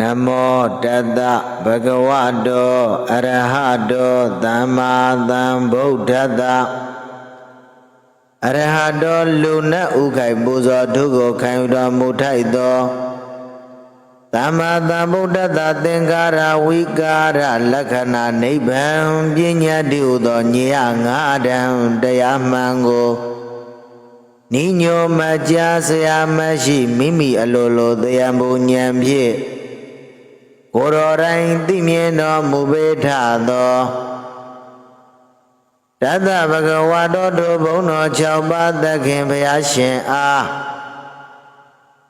နမောတတဗဂဝတောအရဟတောသမ္မာသမ္ဗုဒ္ဓတ္တအရဟတောလူနတ်ဥခိုက်ပူဇော်ထုကိုခံယူတော်မူထိုက်သောသမ္မာသမ္ဗုဒ္ဓတ္တသင်္ကာရဝိကာရလက္ခဏာနိဗ္ဗာန်ပညာတိဟုသောညေယငါးတံတရားမှန်ကိုနိညောမကြားဆရာမရှိမိမိအလိုလိုတရားမူဉာဏ်ဖြင့် ကိုယ်တော်တိုင်သိမြင်တော်မူပေထသောတသဗ္ဗကဝါတော်တို့ဘုန်းတော်6ပါးသခင်ဘုရားရှင်အား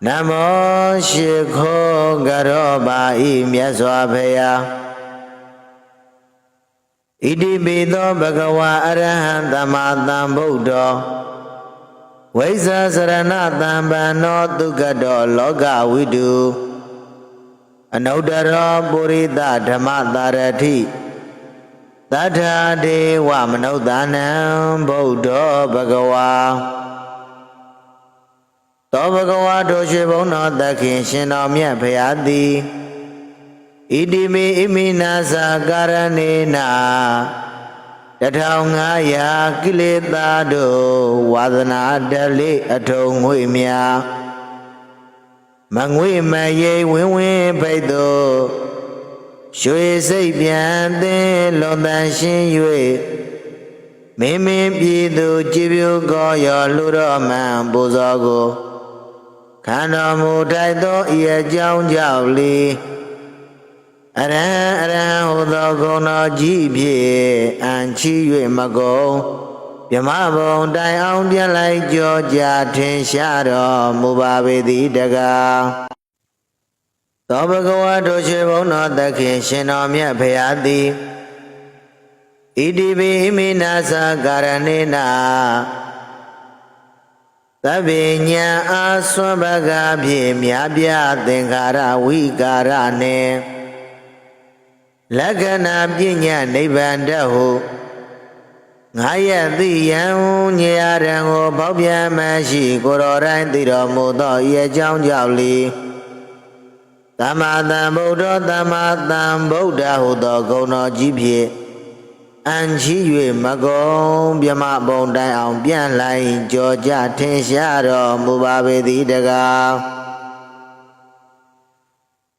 နမောရှိခိုးကရောပါဤမြတ်စွာဘုရားဣတိပိသောဘဂဝါအရဟံသမ္မာသမ္ဗုဒ္ဓောဝိဇ္ဇာစရဏတံပန္နောတုကတောလောကဝိတု အနုတ္တရောပုရိသဓမ္မတာရတိသတ္ထာဒေဝမနုဿာနံဗုဒ္ဓောဘဂဝါသောဘဂဝါတို့ရှိဘုံတော်သခင်ရှင်တော်မြတ်ဖရာသည်ဣတိမေဣမိနာသာကာရဏေနာ1500ကိလေသာတို့ဝါသနာတလိအထုံငွေများ မငွေမရိဝင်းဝင်းဖိတ်သောရွှေစိတ်ပြန်သင်းလွန်တန်ရှင်း၍မင်းမင်းပြည်သူကြည်ပြူကောရောလူတော်မှန်ပူဇော်ကိုခန္ဓာမူထိုက်သောဤအကြောင်းကြောင့်လီအရဟံအရဟံဟူသောဂုဏတော်ကြီးဖြင့်အံချီ၍မကုန် မြမဘုံတိုင်အောင်ပြန်လိုက်ကြောကြထင်ရှားတော်မူပါပေသည်တကားသောဘဂဝါတို့ရှိဘုံတော်သခင်ရှင်တော်မြတ်ဖရာသည်ဣတိပိမိနာသာကာရဏေနာသဗ္ဗညံအာဆွမ်းဘဂဖြင့်မြာပြသင်္ခါရဝိကာရနှင့်လက္ခဏာပညာနိဗ္ဗာန်တဟု ငါရဲ့သိယံညေရံကိုပေါက်ပြန်မရှိကိုတော်တိုင်းသိတော်မူသောဤအကြောင်းကြောင့်လီသမ္မာသမ္ဗုဒ္ဓသမ္မာသမ္ဗုဒ္ဓဟုသောဂုဏ်တော်ကြီးဖြင့်အံချီ၍မကုံမြမဘုံတိုင်းအောင်ပြန်လိုက်ကြောကြထင်ရှားတော်မူပါပေသည်တကား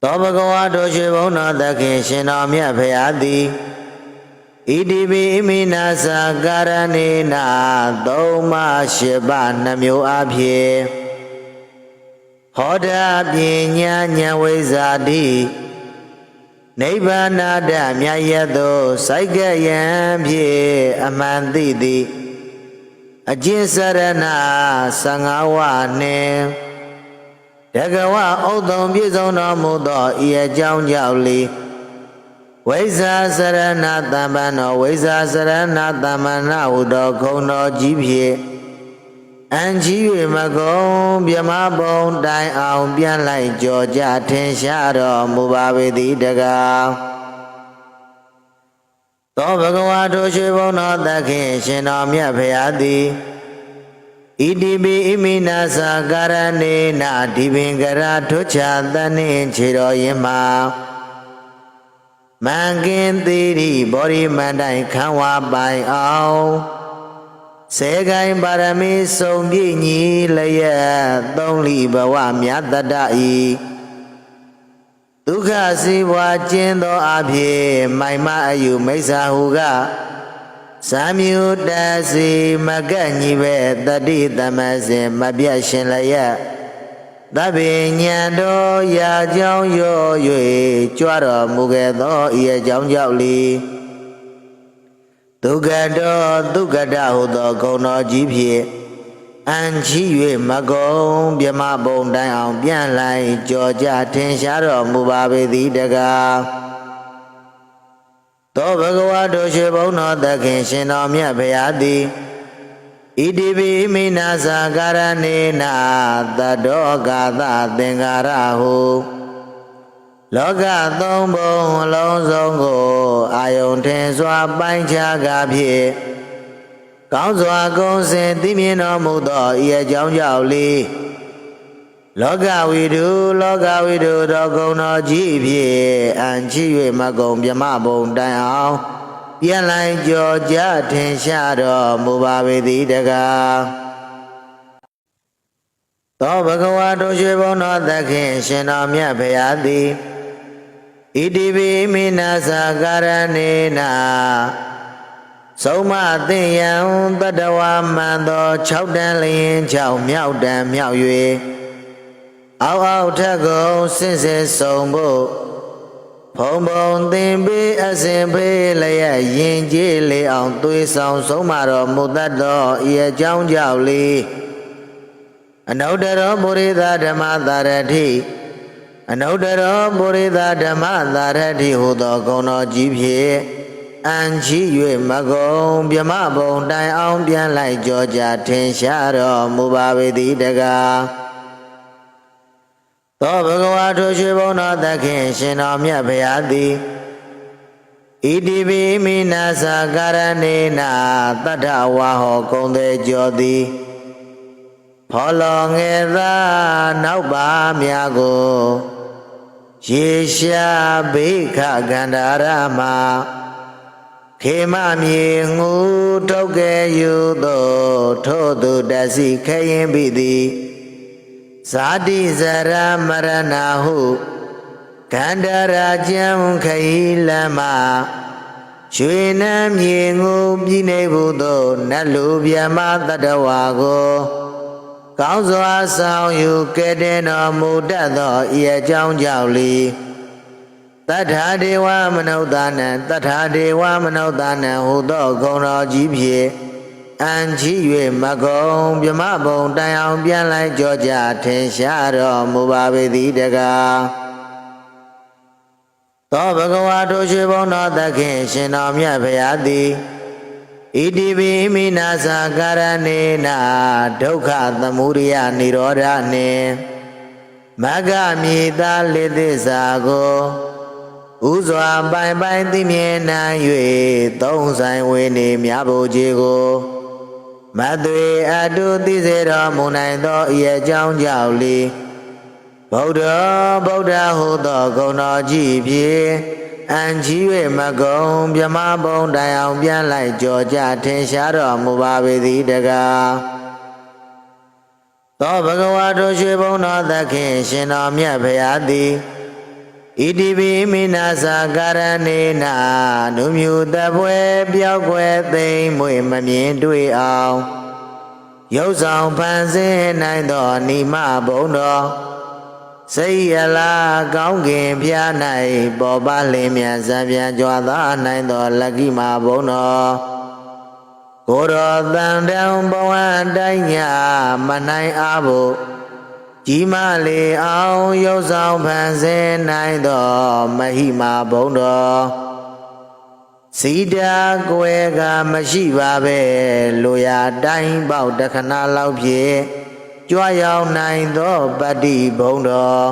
သောဘဂဝါတို့ရှိဘုံတော်သခင်ရှင်တော်မြတ်ဖရာသည် ဣတိပိမိနာသာကာရဏေနာသုံးမရှိပနှမျိုးအဖြစ်ဟောတာပညာဉာဏ်ဝိဇာတိနိဗ္ဗာနာတမြတ်ရသောစိုက်ကယံဖြင့်အမှန်သိသည် အကျင့်စရဏ15ဝနှင့်တကဝဥဒ္ဓံပြည့်စုံတော်မူသောဤအကြောင်းကြောင့်လီ ဝိဇာစရဏတမ္ပန္နောဝိဇာစရဏတမ္ပန္နဟုသောခုံတော်ကြီးဖြင့်အံကြီး၍မကုံမြမဘုံတိုင်အောင်ပြန်လိုက်ကြောကြထင်ရှားတော်မူပါပေသည်တကားသောဘဂဝါတို့ရှိဘုံတော်သခင်ရှင်တော်မြတ်ဖရာသည်ဣတိပိဣမိနာသာကာရဏေနာဒီပင်ကရာထွချတန်နှင့်ခြေတော်ရင်မှာ မင်္ကင်သီရိဘောရိမန္တိုင်ခံဝပိုင်အောင်စေကိုင်းပါရမီစုံပြည့်ညီလျက်သုံးလီဘဝမြတ်တတဤဒုက္ခစီဘွားကျင်းသောအဖြစ်မိုင်မအယူမိစ္ဆာဟုကဇာမြူတစီမကန့်ညီပဲတတိတမစင်မပြတ်ရှင်လျက် သဗ္ဗညံတော်ရာကြောင်းရော၍ကြွတော်မူခဲ့သောဤအကြောင်းကြောင့်လီဒုက္ခတော်ဒုက္ခတဟုသောဂုဏ်တော်ကြီးဖြင့်အံချီ၍မကုံမြမဘုံတိုင်းအောင်ပြန်လိုက်ကြောကြထင်ရှားတော်မူပါပေသည်တကားသောဘဂဝါတို့ရှိဘုံတော်သခင်ရှင်တော်မြတ်ဖရာသည် ဣတိပိမိနာသာကာရဏေနာတတောကာသသင်္ကာရဟုလောကသုံးဘုံအလုံးစုံကိုအာယုန်ထင်စွာပိုင်းခြားကားဖြင့်ကောင်းစွာကုံစင်သိမြင်တော်မူသောဤအကြောင်းကြောင့်လေလောကဝိတုလောကဝိတုတော်ကုံတော်ကြီးဖြင့်အံချီ၍မကုံမြမဘုံတိုင်အောင် ပြန်လိုက်ကြော်ကြထင်ရှားတော်မူပါပေသည်တကားသောဘဂဝါတို့ရွှေဘုံတော်သခင်ရှင်တော်မြတ်ဖရာသည်ဣတိပိမိနာသာကာရဏေနာဆုံးမသိယံတတဝမန္တော6တန်လျင်6မြောက်တန်မြောက်၍အောက်အောက်ထက်ကုန်စင်စစ်ဆုံးဖို့ ဖုံဖုံသင်ပေးအစဉ်ဖေးလျက်ရင်ကျေးလေအောင်သွေးဆောင်ဆုံးမတော်မူတတ်သောဤအကြောင်းကြောင့်လေအနုတ္တရောပုရိသဓမ္မသာရတိအနုတ္တရောပုရိသဓမ္မသာရတိဟူသောဂုဏ်တော်ကြီးဖြင့်အံချီ၍မကုံမြမဘုံတိုင်အောင်ပြန်လိုက်ကြောကြထင်ရှားတော်မူပါပေသည်တကား သောဘဂဝါထိုရွှေဘုံတော်သခင်ရှင်တော်မြတ်ဗျာသည်ဣတိပိမိနာသာကာရဏေနာတတ္ထဝါဟောကုံသေးကြောသည်ဖောလောငယ်သာနောက်ပါများကိုရေရှာဘိခကန္ဓာရမခေမမြေငူထုတ်ကဲယူသောထို့သူတစီခရင်ပြီသည် ဇာတိဇရမရဏဟုကန္ဓရာကျံခီလမရွှေနှမ်းမြေငူပြည်နေဘူးသောနတ်လူမြမတတဝါကိုကောင်းစွာဆောင်ယူကဲ့တဲ့တော်မူတတ်သောဤအကြောင်းကြောင့်လီတထာဒေဝမနုဿာနံတထာဒေဝမနုဿာနံဟူသောဂုဏ်တော်ကြီးဖြင့် အံချီ၍မကုံမြမဘုံတိုင်အောင်ပြန်လိုက်ကြောကြထင်ရှားတော်မူပါပေသည်တကားသောဘဂဝါတို့ရွှေဘုံတော်သခင်ရှင်တော်မြတ်ဖရာသည်ဣတိပိမိနာသာကာရဏေနာဒုက္ခသမုဒယនិရောဓနှင့်မဂ္ဂမြေသာလေသစ္စာကိုဥစွာပိုင်ပိုင်သိမြင်နိုင်၍သုံးဆိုင်ဝေနေမြဖို့ကြီးကို မသွေအတုသိစေတော်မူနိုင်သောဤအကြောင်းကြောင့်လေဗုဒ္ဓဗုဒ္ဓဟုသောဂုဏ်တော်ကြီးဖြင့်အန်ကြီး၍မကုံမြမဘုံတိုင်အောင်ပြန်လိုက်ကြောကြထင်ရှားတော်မူပါပေသည်တကားသောဘဂဝါတို့ရွှေဘုံတော်သခင်ရှင်တော်မြတ်ဖရာသည် ဣတိပိမိနာသာကာရဏေနာနုမြူတပွဲပြောက်ွယ်သိမ့်မွေမမြင်တွေ့အောင်ရုပ်ဆောင်ဖန်ဆင်းနိုင်သောနိမဘုံတော်စိတ်ရလားကောင်းကင်ဖျား၌ပေါ်ပါလင်းမြန်စံပြန်ကြွားသာနိုင်သောလက္ခိမာဘုံတော်ကိုယ်တော်တန်တံဘဝတိုင်းညာမနိုင်အားဖို့ ကြီးမလေအောင်ရုပ်ဆောင်ဖန်ဆင်းနိုင်သောမဟိမာဘုံတော်စီတာကွယ်ကမရှိပါပဲလူရတိုင်းပေါက်တခဏလောက်ဖြင့်ကြွရောက်နိုင်သောပတ္တိဘုံတော်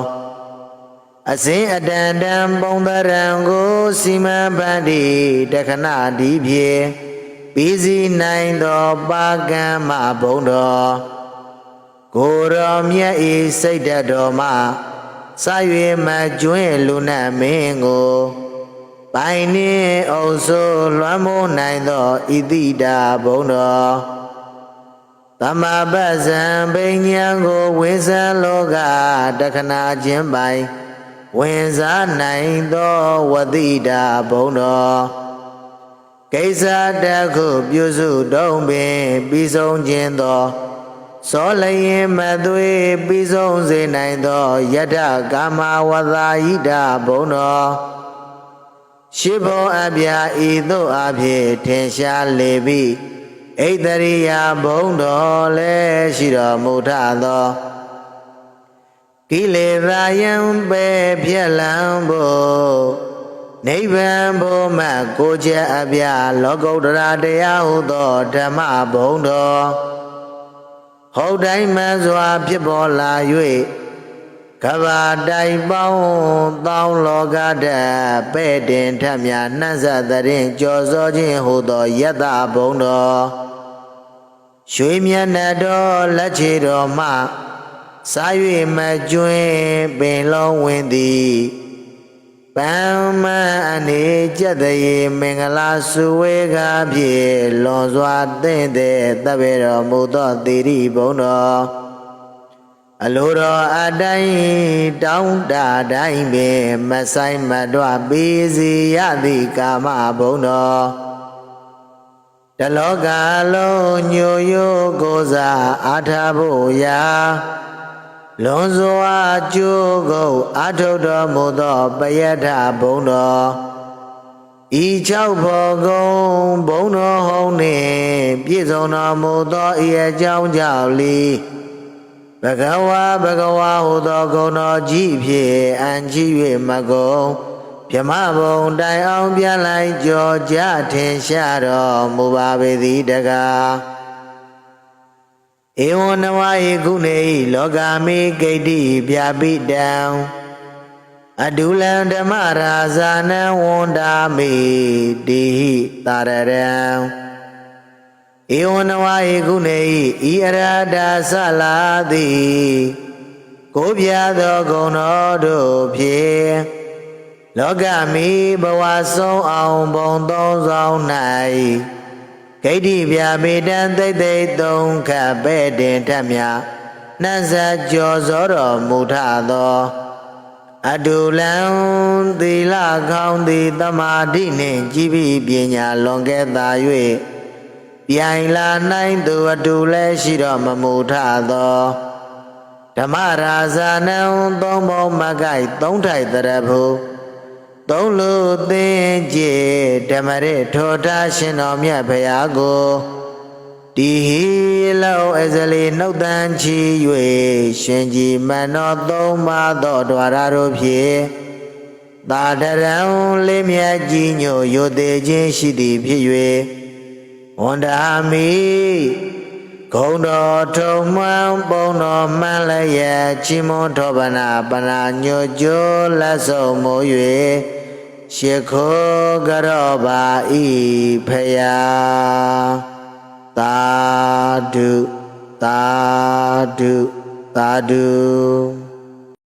အစဉ်အတန်တန်ပုံသရံကိုစီမံပတ္တိတခဏဒီဖြင့်ပြီးစီနိုင်သောပါကံမဘုံတော် ကိုရောမြတ်ဤစိတ်တတော်မှစ၍မကျွင်းလူနတ်မင်းကိုပိုင်နှင့်အုပ်ဆိုးလွှမ်းမိုးနိုင်သောဣတိတာဘုံတော်သမ္မာပဇံပဉ္ဉံကိုဝိဇံလောကတခဏချင်းပိုင်ဝင်စားနိုင်သောဝတိတာဘုံတော်ကိစ္စတခုပြုစုတုံးပင်ပြီးဆုံးခြင်းသော စောလျင်မသွေပြီးဆုံးစေနိုင်သောယတကာမဝသာဟိတာဘုံတော်ရှိဘောအပြာဤသို့အဖြစ်ထင်ရှားလေပြီဣတရိယာဘုံတော်လည်းရှိတော်မူထသောကိလေသာယံပဲပြက်လံဖို့နိဗ္ဗာန်ဘုမကိုချက်အပြလောကုတ္တရာတရားဟုသောဓမ္မဘုံတော် ဟုတ်တိုင်းမှန်စွာဖြစ်ပေါ်လာ၍ကဘာတိုင်ပေါင်းတောင်းလောကတပဲ့တင်ထမြနှံ့ဆက်တဲ့ရင်ကြော်စောခြင်းဟူသောယတဘုံတော်ရွှေမျက်နှာတော်လက်ချေတော်မှစား၍မကျွင်းပင်လုံးဝင်သည် ပန်းမအနေကြက်တရေမင်္ဂလာစုဝေကဖြင့်လွန်စွာတင့်တဲ့တပ်ပေတော်မူသောတိရိဘုံတော်အလိုတော်အတိုင်းတောင်းတတိုင်းပင်မဆိုင်မတော့ပေးစီရသည့်ကာမဘုံတော်တလောကလုံးညိုယိုကိုစားအာထဖို့ရာ လွန်စွာကျိုးကုန်အာထုတ်တော်မူသောပယထဘုံတော်ဤ၆ဘောကုံဘုံတော်ဟုံးနှင့်ပြည့်စုံတော်မူသောဤအကြောင်းကြောင့်လီဘဂဝါဘဂဝါဟူသောဂုဏ်တော်ကြီးဖြင့်အံကြီး၍မကုန်မြမဘုံတိုင်အောင်ပြန်လိုက်ကြောကြထင်ရှားတော်မူပါပေသည်တကား ဧဝံနဝယေကုနေဤလောကမေဂိတ္တိပြပိတံအဒုလံဓမ္မရာဇာနံဝန္တာမေတိဟိတာရရံဧဝံနဝယေကုနေဤဤအရဒာသလာတိကိုပြသောဂုဏတော်တို့ဖြင့်လောကမီဘဝဆုံးအောင်ဘုံသုံးဆောင်၌ ဂိဋ္ဌိပြပေတံသိမ့်သိမ့်သုံးခတ်ပဲ့တင်ထမြနှံစကြော်စောတော်မူထသောအတုလံသီလကောင်းသည်တမာတိနှင့်ကြည်ပြီးပညာလွန်ကဲ့သာ၍ပြိုင်လာနိုင်သူအတူလည်းရှိတော်မမူထသောဓမ္မရာဇာနံသုံးဘုံမကိုက်သုံးထိုက်တရဖူ သုံးလူသင်ကြည်ဓမ္မရထောထားရှင်တော်မြတ်ဖရာကိုဒီဟီလောအစလီနှုတ်တန်ချီ၍ရှင်ကြီးမန်တော်သုံးပါသောဒွါရတို့ဖြင့်သာတရံလေးမြတ်ကြီးညို့ရိုသေးခြင်းရှိသည်ဖြစ်၍ဝန္ဒာမိဂုံတော်ထုံမှန်ပုံတော်မှန်လည်းရဲ့ချီမွန်ထောပနာပနာညိုကျိုးလက်ဆုံးမိုး၍ ရှ िख ောကရောပါဤဖယာသာဓုသာဓုသာဓု